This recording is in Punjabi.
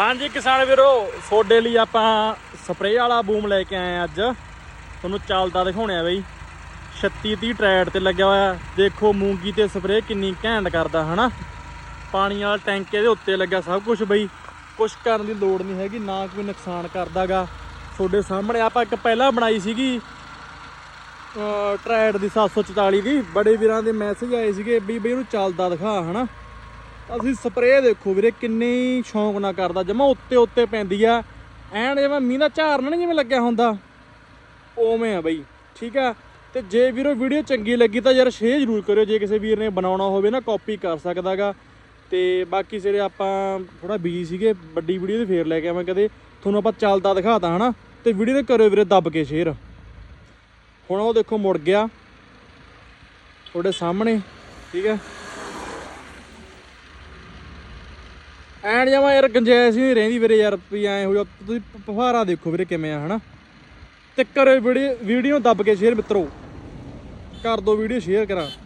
ਹਾਂਜੀ ਕਿਸਾਨ ਵੀਰੋ, ਤੁਹਾਡੇ ਲਈ ਆਪਾਂ ਸਪਰੇਅ ਵਾਲਾ ਬੂਮ ਲੈ ਕੇ ਆਏ ਆ ਅੱਜ। ਤੁਹਾਨੂੰ ਚੱਲਦਾ ਦਿਖਾਉਣਿਆ ਬਈ। 36 30 ਟਰੈਡ ਤੇ ਲੱਗਿਆ ਹੋਇਆ। ਦੇਖੋ ਮੂੰਗੀ ਤੇ ਸਪਰੇਅ ਕਿੰਨੀ ਘੈਂਟ ਕਰਦਾ, ਹਨਾ? ਪਾਣੀ ਵਾਲਾ ਟੈਂਕ ਇਹਦੇ ਉੱਤੇ ਲੱਗਾ ਸਭ ਕੁਝ ਬਈ। ਕੁਝ ਕਰਨ ਦੀ ਲੋੜ ਨਹੀਂ ਹੈਗੀ, ਨਾ ਕੋਈ ਨੁਕਸਾਨ ਕਰਦਾਗਾ। ਤੁਹਾਡੇ ਸਾਹਮਣੇ ਆਪਾਂ ਇੱਕ ਪਹਿਲਾਂ ਬਣਾਈ ਸੀਗੀ, ਅਹ, ਟਰੈਡ ਦੀ 744 ਦੀ। ਬੜੇ ਵੀਰਾਂ ਦੇ ਮੈਸੇਜ ਆਏ ਸੀਗੇ ਵੀ ਬਈ ਇਹਨੂੰ ਚੱਲਦਾ ਦਿਖਾ, ਹਨਾ? ਅਸੀਂ ਸਪਰੇਅ ਦੇਖੋ ਵੀਰੇ, ਕਿੰਨੀ ਸ਼ੌਂਕ ਨਾਲ ਕਰਦਾ। ਜਮਾ ਉੱਤੇ ਉੱਤੇ ਪੈਂਦੀ ਆ। ਐਨ ਜਿਵੇਂ ਮੀਂਹ ਦਾ ਝਾਰਨ ਨਹੀਂ ਜਿਵੇਂ ਲੱਗਿਆ ਹੁੰਦਾ। ਓਵੇਂ ਆ ਬਈ, ਠੀਕ ਆ? ਤੇ ਜੇ ਵੀਰੋ ਵੀਡੀਓ ਚੰਗੀ ਲੱਗੀ ਤਾਂ ਯਾਰ ਸ਼ੇਅਰ ਜ਼ਰੂਰ ਕਰਿਓ। ਜੇ ਕਿਸੇ ਵੀਰ ਨੇ ਬਣਾਉਣਾ ਹੋਵੇ ਨਾ ਕਾਪੀ ਕਰ ਸਕਦਾਗਾ। ਤੇ ਬਾਕੀ ਸਿਰੇ ਆਪਾਂ ਥੋੜਾ ਬਿਜ਼ੀ ਸੀਗੇ, ਵੱਡੀ ਵੀਡੀਓ ਤੇ ਫੇਰ ਲੈ ਕੇ ਆਵਾਂ ਕਦੇ। ਤੁਹਾਨੂੰ ਆਪਾਂ ਚੱਲਦਾ ਦਿਖਾਤਾ, ਹਨਾ? ਤੇ ਵੀਡੀਓ 'ਤੇ ਕਰਿਓ ਵੀਰੇ, ਦੱਬ ਕੇ ਸ਼ੇਅਰ ਹੁਣ ਉਹ ਦੇਖੋ ਮੁੜ ਗਿਆ। ਤੁਹਾਡੇ ਸਾਹਮਣੇ, ਠੀਕ ਹੈ ਐਨ ਜਮਾ ਯਾਰ ਗੰਜਾਇਸ਼ ਹੀ ਨਹੀਂ ਰਹਿੰਦੀ ਵੀਰੇ ਯਾਰ ਵੀ ਐ ਹੋ ਜਾ, ਤੁਸੀਂ ਪ- ਦੇਖੋ ਵੀਰੇ ਕਿਵੇਂ ਆ, ਹਨਾ? ਤੇ ਕਰੋ ਵੀਡੀਓ ਵੀਡੀਓ ਦੱਬ ਕੇ ਸ਼ੇਅਰ ਮਿੱਤਰੋ। ਕਰ ਦੋ ਵੀਡੀਓ ਸ਼ੇਅਰ ਕਰਾਂ।